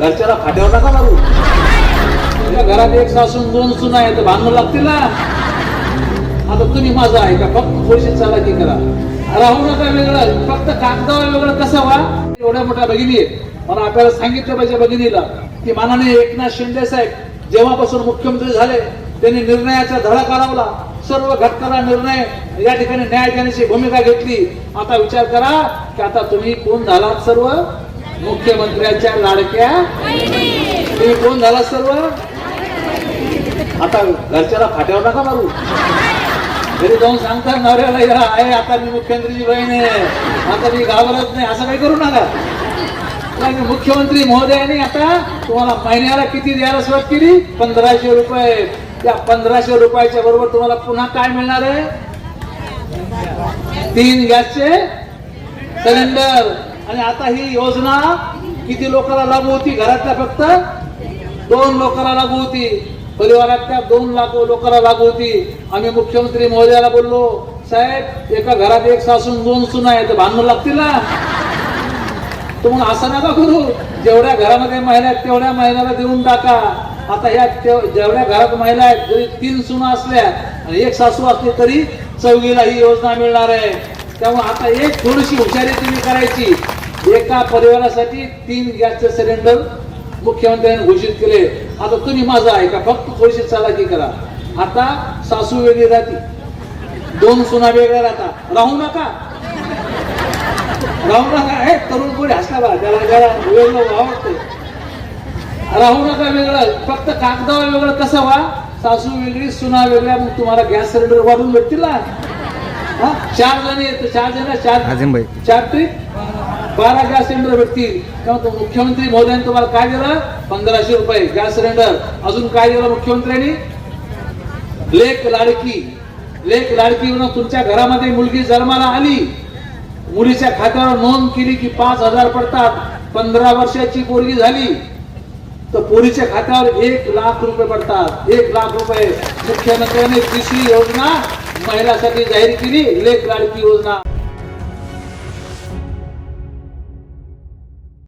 घरच्याला फाट्यावर नका लागू तुझ्या घरात एक सासून दोन सुना आहे तर भांडणं लागतील ना. आता तुम्ही माझा आहे का फक्त थोडीशी चालाकी करा. राहू नका वेगळं फक्त कागदावर वेगळं कसं व्हा? एवढ्या मोठ्या भगिनी आहेत. मला आपल्याला सांगितलं पाहिजे भगिनीला की मानाने एकनाथ शिंदे साहेब जेव्हापासून मुख्यमंत्री झाले त्यांनी निर्णयाचा धडा काढवला. सर्व घटकाला निर्णय या ठिकाणी न्याय देण्याची भूमिका घेतली. आता विचार करा की आता तुम्ही कोण झालात सर्व मुख्यमंत्र्यांच्या लाडक्या? तुम्ही कोण झाला सर्व? आता घरच्याला फाट्यावर नका मारू. घरी जाऊन सांगता नवऱ्याला "या, आहे आता मी मुख्यमंत्रीची बहीण आहे. आता मी घाबरत नाही असं काही करू नका. मुख्यमंत्री महोदयाने आता तुम्हाला महिन्याला किती द्यायला सुरुवात केली? पंधराशे रुपये. त्या पंधराशे रुपयाच्या बरोबर तुम्हाला पुन्हा काय मिळणार आहे? तीन गॅसचे सिलेंडर. आणि आता ही योजना किती लोकांना लागू होती? घरातल्या फक्त दोन लोकांना लागू होती. परिवारातल्या दोन लाख लोकांना लागू होती. आम्ही मुख्यमंत्री महोदयाला बोललो साहेब एका घरात एक सासून दोन सुना आहे तर भांडण लागतील ना? तुम्ही असं नका करू. जेवढ्या घरामध्ये महिला आहेत तेवढ्या महिलाला देऊन टाका. आता ह्या जेवढ्या घरात महिला आहेत जरी तीन सुना असल्या आणि एक सासू असली तरी चौघीला ही योजना मिळणार आहे. त्यामुळे आता एक थोडीशी हुशारी तुम्ही करायची. एका परिवारासाठी तीन गॅसचे सिलेंडर मुख्यमंत्र्यांनी घोषित केले. आता तुम्ही माझा आहे का फक्त थोडीशी चालाकी करा. आता सासू वेगळी राहते. दोन सुना वेगळ्या राहतात. राहू नका. राहू नका. हे तरुण कोणी हसला बा त्याला जरा वेगळं आवडतं राहू नका वेगळं. फक्त कागदावर वेगळं कसं व्हा? सासू वेगळी सुना वेगळ्या मग तुम्हाला गॅस सिलेंडर वाढून भेटतील ना. हा? चार जण येत. चार जण चार चार ते बारा गॅस सिलेंडर भेटतील. तेव्हा तो मुख्यमंत्री महोदयांनी तुम्हाला काय दिलं? पंधराशे रुपये गॅस सिलेंडर. अजून काय दिलं मुख्यमंत्र्यांनी? लेख लाडकी. लेख लाडकी म्हणून तुमच्या घरामध्ये मुलगी जन्माला आली. मुलीच्या खात्यावर नोंद केली की पाच हजार पडतात. पंधरा वर्षाची पोरगी झाली. तर पोरीच्या खात्यावर एक लाख रुपये पडतात. एक लाख रुपये. मुख्यमंत्र्यांनी तिसरी योजना महिलांसाठी जाहीर केली. लेख लाडकी योजना.